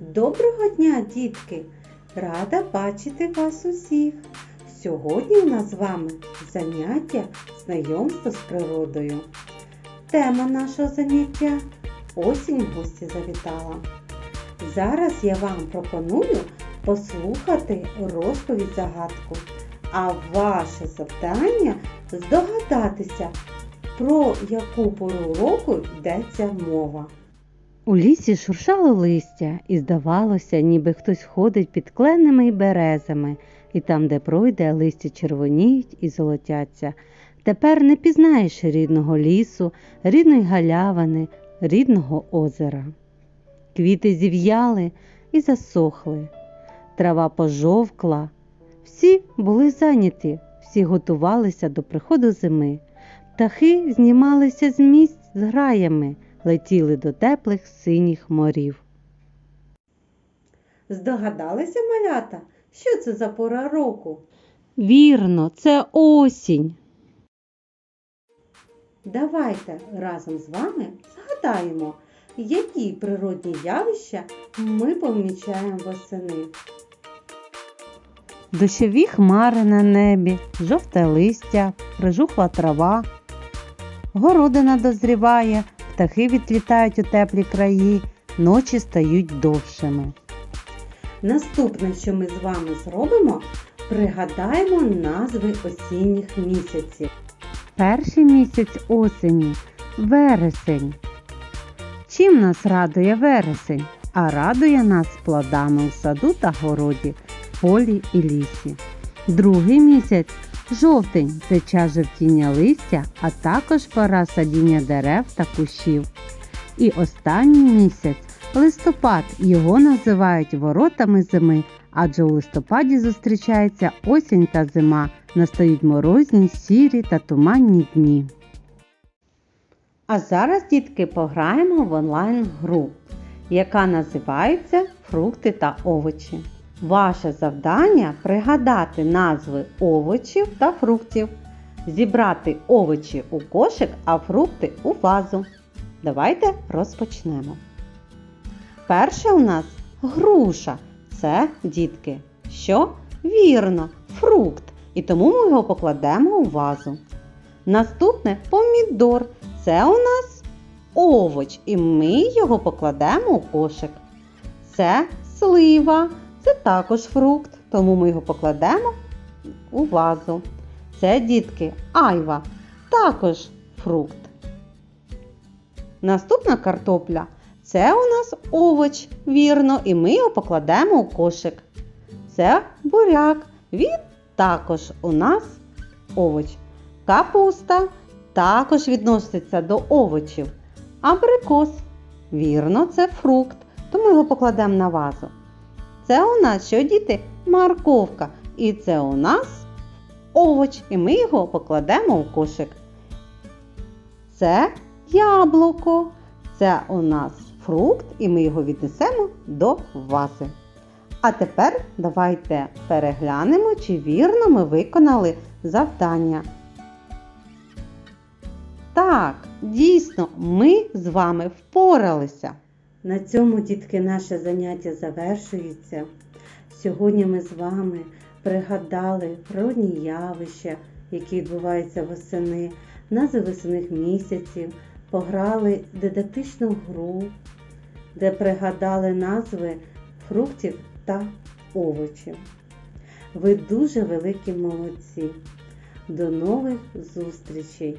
Доброго дня, дітки! Рада бачити вас усіх. Сьогодні у нас з вами заняття знайомство з природою. Тема нашого заняття осінь в гості завітала. Зараз я вам пропоную послухати розповідь загадку, а ваше завдання здогадатися, про яку пору року йдеться мова. У лісі шуршало листя, і здавалося, ніби хтось ходить під кленами й березами, і там, де пройде, листя червоніють і золотяться. Тепер не пізнаєш рідного лісу, рідної галявини, рідного озера. Квіти зів'яли і засохли, трава пожовкла. Всі були зайняті, всі готувалися до приходу зими. Птахи знімалися з місць з граями, летіли до теплих синіх морів. Здогадалися малята, що це за пора року? Вірно, це осінь. Давайте разом з вами згадаємо, які природні явища ми помічаємо восени. Дощові хмари на небі, жовте листя, прижухла трава. Городина дозріває, птахи відлітають у теплі краї, ночі стають довшими. Наступне, що ми з вами зробимо, пригадаємо назви осінніх місяців. Перший місяць осені вересень. Чим нас радує вересень? А радує нас плодами у саду та городі, полі і лісі. Другий місяць жовтень це час жовтіння листя, а також пора садіння дерев та кущів. І останній місяць листопад. Його називають воротами зими, адже у листопаді зустрічається осінь та зима, настають морозні, сірі та туманні дні. А зараз, дітки, пограємо в онлайн-гру, яка називається Фрукти та овочі. Ваше завдання пригадати назви овочів та фруктів, зібрати овочі у кошик, а фрукти у вазу. Давайте розпочнемо. Перше у нас груша. Це, дітки, що? Вірно, фрукт. І тому ми його покладемо у вазу. Наступне помідор. Це у нас овоч, і ми його покладемо у кошик. Це слива, це також фрукт, тому ми його покладемо у вазу. Це, дітки, айва, також фрукт. Наступна картопля. Це у нас овоч, вірно, і ми його покладемо у кошик. Це буряк, він також у нас овоч. Капуста також відноситься до овочів. Абрикос, вірно, це фрукт, тому його покладемо на вазу. Це у нас що, діти? Морковка. І це у нас овоч, і ми його покладемо у кошик. Це яблуко. Це у нас фрукт, і ми його віднесемо до вази. А тепер давайте переглянемо, чи вірно ми виконали завдання. Так, дійсно, ми з вами впоралися. На цьому, дітки, наше заняття завершується. Сьогодні ми з вами пригадали природні явища, які відбуваються восени, назви весняних місяців, пограли дидактичну гру, де пригадали назви фруктів та овочів. Ви дуже великі молодці. До нових зустрічей!